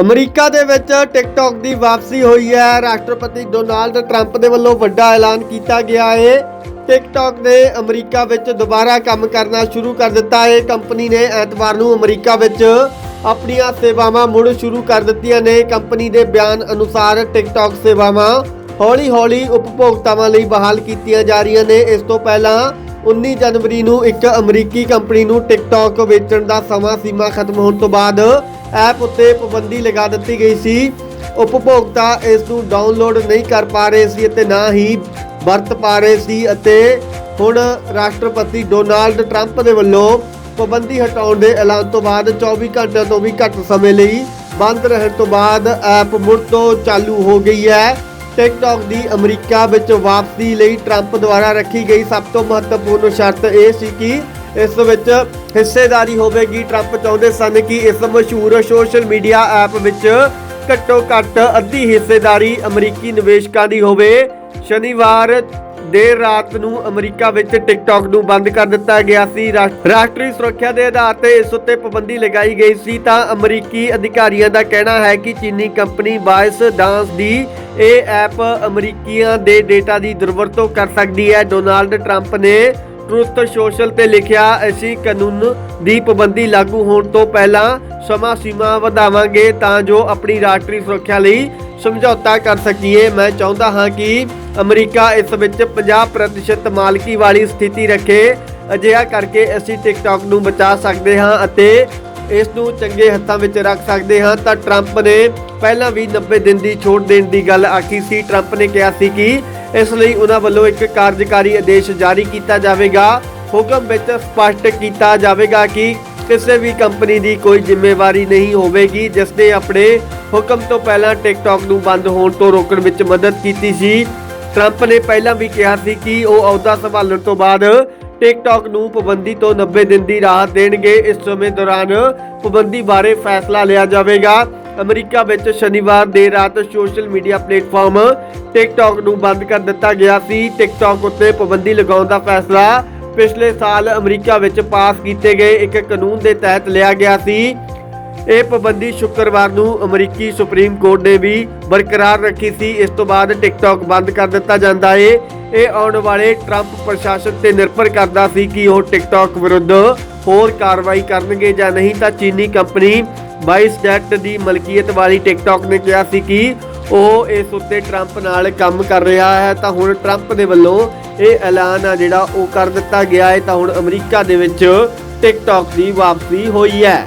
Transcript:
America ਦੇ ਵਿੱਚ TikTok ਦੀ ਵਾਪਸੀ ਹੋਈ ਹੈ। ਰਾਸ਼ਟਰਪਤੀ ਡੋਨਾਲਡ ਟਰੰਪ ਦੇ ਵੱਲੋਂ ਵੱਡਾ ਐਲਾਨ ਕੀਤਾ ਗਿਆ ਹੈ ਟਿਕਟੌਕ ਨੇ ਅਮਰੀਕਾ ਵਿੱਚ ਦੁਬਾਰਾ ਕੰਮ ਕਰਨਾ ਸ਼ੁਰੂ ਕਰ ਦਿੱਤਾ ਹੈ ਕੰਪਨੀ ਨੇ ਐਤਵਾਰ ਨੂੰ ਅਮਰੀਕਾ ਵਿੱਚ ਆਪਣੀਆਂ ਸੇਵਾਵਾਂ ਮੁੜ ਸ਼ੁਰੂ ਕਰ ਦਿੱਤੀਆਂ ਨੇ। ਕੰਪਨੀ ਦੇ ਬਿਆਨ ਅਨੁਸਾਰ ਟਿਕਟੌਕ ਸੇਵਾਵਾਂ ਹੌਲੀ-ਹੌਲੀ ਉਪਭੋਗਤਾਵਾਂ ਲਈ ਬਹਾਲ ਕੀਤੀਆਂ ਜਾ ਰਹੀਆਂ ਨੇ। ਇਸ ਤੋਂ ਪਹਿਲਾਂ 19 ਜਨਵਰੀ ਨੂੰ ਇੱਕ ਅਮਰੀਕੀ ਕੰਪਨੀ ਨੂੰ ਟਿਕਟੌਕ ਵੇਚਣ ਦਾ ਸਮਾਂ ਸੀਮਾ ਖਤਮ ਹੋਣ ਤੋਂ ਬਾਅਦ ਐਪ ਉੱਤੇ ਪਾਬੰਦੀ ਲਗਾ ਦਿੱਤੀ ਗਈ ਸੀ। ਉਪਭੋਗਤਾ ਇਸ ਨੂੰ ਡਾਊਨਲੋਡ ਨਹੀਂ ਕਰ ਪਾ ਰਹੇ ਸੀ ਅਤੇ ਨਾ ਹੀ ਵਰਤ ਪਾ ਰਹੇ ਸੀ ਅਤੇ ਹੁਣ ਰਾਸ਼ਟਰਪਤੀ ਡੋਨਾਲਡ ਟਰੰਪ ਦੇ ਵੱਲੋਂ ਪਾਬੰਦੀ ਹਟਾਉਣ ਦੇ ਐਲਾਨ ਤੋਂ ਬਾਅਦ 24 ਘੰਟਿਆਂ ਤੋਂ ਵੀ ਘੱਟ ਸਮੇਂ ਲਈ ਬੰਦ ਰਹਿਣ ਤੋਂ ਬਾਅਦ ਐਪ ਮੁੜ ਤੋਂ ਚਾਲੂ ਹੋ ਗਈ ਹੈ। ਟਿਕਟੌਕ ਦੀ ਅਮਰੀਕਾ ਵਿੱਚ ਵਾਪਸੀ ਲਈ ਟਰੰਪ ਦੁਆਰਾ ਰੱਖੀ ਗਈ ਸਭ ਤੋਂ ਮਹੱਤਵਪੂਰਨ ਸ਼ਰਤ ਇਹ ਸੀ ਕਿ ਇਸ ਵਿੱਚ ਹਿੱਸੇਦਾਰੀ ਹੋਵੇਗੀ। ਟਰੰਪ ਚਾਹੁੰਦੇ ਸਨ ਕਿ ਇਸ ਮਸ਼ਹੂਰ ਸੋਸ਼ਲ ਮੀਡੀਆ ਐਪ ਵਿੱਚ ਘੱਟੋ ਘੱਟ ਅੱਧੀ ਹਿੱਸੇਦਾਰੀ ਅਮਰੀਕੀ ਨਿਵੇਸ਼ਕਾਂ ਦੀ ਹੋਵੇ। ਸ਼ਨੀਵਾਰ ਦੇਰ ਰਾਤ ਨੂੰ ਅਮਰੀਕਾ ਵਿੱਚ ਟਿਕਟੌਕ ਨੂੰ ਬੰਦ ਕਰ ਦਿੱਤਾ ਗਿਆ ਸੀ। ਰਾਸ਼- ਰਾਸ਼ਟਰੀ ਸੁਰੱਖਿਆ ਦੇ ਆਧਾਰ ਤੇ ਇਸ ਉੱਤੇ ਪਾਬੰਦੀ ਲਗਾਈ ਗਈ ਸੀ। ਤਾਂ ਅਮਰੀਕੀ ਅਧਿਕਾਰੀਆਂ ਦਾ ਕਹਿਣਾ ਹੈ ਕਿ ਚੀਨੀ ਕੰਪਨੀ ਬਾਇਸ ਡਾਂਸ ਦੀ ਇਹ ਐਪ ਅਮਰੀਕੀਆਂ ਦੇ ਡੇਟਾ ਦੀ ਦੁਰਵਰਤੋਂ ਕਰ ਸਕਦੀ ਹੈ। ਡੋਨਾਲਡ ਟਰੰਪ ਨੇ ਟਰੁੱਥ ਸੋਸ਼ਲ ਤੇ ਲਿਖਿਆ ਅਸੀਂ ਕਾਨੂੰਨ ਦੀ ਪਾਬੰਦੀ ਲਾਗੂ ਹੋਣ ਤੋਂ ਪਹਿਲਾਂ ਸਮਾਂ ਸੀਮਾ ਵਧਾਵਾਂਗੇ ਤਾਂ ਜੋ ਆਪਣੀ ਰਾਸ਼ਟਰੀ ਸੁਰੱਖਿਆ ਲਈ ਸਮਝੌਤਾ ਕਰ ਸਕੀਏ। ਮੈਂ ਚਾਹੁੰਦਾ ਹਾਂ ਕਿ ਅਮਰੀਕਾ ਇਸ ਵਿੱਚ 50% ਮਾਲਕੀ ਵਾਲੀ ਸਥਿਤੀ ਰੱਖੇ। ਅਜਿਹਾ ਕਰਕੇ ਅਸੀਂ ਟਿਕਟੌਕ ਨੂੰ ਬਚਾ ਸਕਦੇ ਹਾਂ ਅਤੇ ਇਸ ਨੂੰ ਚੰਗੇ ਹੱਥਾਂ ਵਿੱਚ ਰੱਖ ਸਕਦੇ ਹਾਂ। ਤਾਂ ਟਰੰਪ ਨੇ ਪਹਿਲਾਂ ਵੀ 90 ਦਿਨ ਦੀ ਛੋਟ ਦੇਣ ਦੀ ਗੱਲ ਆਖੀ ਸੀ। ਟਰੰਪ ਨੇ ਕਿਹਾ ਸੀ ਕਿ ਇਸ ਲਈ ਉਹਨਾਂ ਵੱਲੋਂ ਇੱਕ ਕਾਰਜਕਾਰੀ ਆਦੇਸ਼ ਜਾਰੀ ਕੀਤਾ ਜਾਵੇਗਾ। ਹੁਕਮ ਵਿੱਚ ਸਪਸ਼ਟ ਕੀਤਾ ਜਾਵੇਗਾ ਕਿ ਕਿਸੇ ਵੀ ਕੰਪਨੀ ਦੀ ਕੋਈ ਜ਼ਿੰਮੇਵਾਰੀ ਨਹੀਂ ਹੋਵੇਗੀ ਜਿਸ ਨੇ ਆਪਣੇ ਹੁਕਮ ਤੋਂ ਪਹਿਲਾਂ ਟਿਕਟੌਕ ਨੂੰ ਬੰਦ ਹੋਣ ਤੋਂ ਰੋਕਣ ਵਿੱਚ ਮਦਦ ਕੀਤੀ ਸੀ। ਟਰੰਪ ਨੇ ਪਹਿਲਾਂ ਵੀ ਕਿਹਾ ਸੀ ਕਿ ਉਹ ਅਹੁਦਾ ਸੰਭਾਲਣ ਤੋਂ ਬਾਅਦ ਟਿਕਟੌਕ ਨੂੰ ਪਾਬੰਦੀ ਤੋਂ 90 ਦਿਨ ਦੀ ਰਾਹਤ ਦੇਣਗੇ। ਇਸ ਸਮੇਂ ਦੌਰਾਨ ਪਾਬੰਦੀ ਬਾਰੇ ਫੈਸਲਾ ਲਿਆ ਜਾਵੇਗਾ। ਅਮਰੀਕਾ ਵਿੱਚ ਸ਼ਨੀਵਾਰ ਦੇਰ ਰਾਤ ਸੋਸ਼ਲ ਮੀਡੀਆ ਪਲੇਟਫਾਰਮ ਟਿਕਟੌਕ ਨੂੰ ਬੰਦ ਕਰ ਦਿੱਤਾ ਗਿਆ ਸੀ। ਟਿਕਟੌਕ ਉੱਤੇ ਪਾਬੰਦੀ ਲਗਾਉਣ ਦਾ ਫੈਸਲਾ ਪਿਛਲੇ ਸਾਲ ਅਮਰੀਕਾ ਵਿੱਚ ਪਾਸ ਕੀਤੇ ਗਏ ਇੱਕ ਕਾਨੂੰਨ ਦੇ ਤਹਿਤ ਲਿਆ ਗਿਆ ਸੀ। ਇਹ ਪਾਬੰਦੀ ਸ਼ੁੱਕਰਵਾਰ ਨੂੰ ਅਮਰੀਕੀ ਸੁਪਰੀਮ ਕੋਰਟ ਨੇ ਵੀ ਬਰਕਰਾਰ ਰੱਖੀ ਸੀ। ਇਸ ਤੋਂ ਬਾਅਦ ਟਿਕਟੌਕ ਬੰਦ ਕਰ ਦਿੱਤਾ ਜਾਂਦਾ ਏ। ਇਹ ਆਉਣ ਵਾਲੇ ਟਰੰਪ ਪ੍ਰਸ਼ਾਸਨ ਤੇ ਨਿਰਭਰ ਕਰਦਾ ਸੀ ਕਿ ਉਹ ਟਿਕਟੌਕ ਵਿਰੁੱਧ ਹੋਰ ਕਾਰਵਾਈ ਕਰਨਗੇ ਜਾਂ ਨਹੀਂ, ਤਾਂ ਚੀਨੀ ਕੰਪਨੀ ਬਾਈਸਡੈਟ ਦੀ ਮਲਕੀਅਤ ਵਾਲੀ ਟਿਕਟੌਕ ਨੇ ਕਿਹਾ ਸੀ ਕਿ ਉਹ ਇਸ ਉੱਤੇ ਟਰੰਪ ਨਾਲ ਕੰਮ ਕਰ ਰਿਹਾ ਹੈ, ਤਾਂ ਹੁਣ ਟਰੰਪ ਦੇ ਵੱਲੋਂ ਇਹ ਐਲਾਨ ਆ ਜਿਹੜਾ ਉਹ ਕਰ ਦਿੱਤਾ ਗਿਆ ਹੈ, ਤਾਂ ਹੁਣ ਅਮਰੀਕਾ ਦੇ ਵਿੱਚ ਟਿਕਟੌਕ ਦੀ ਵਾਪਸੀ ਹੋਈ ਹੈ।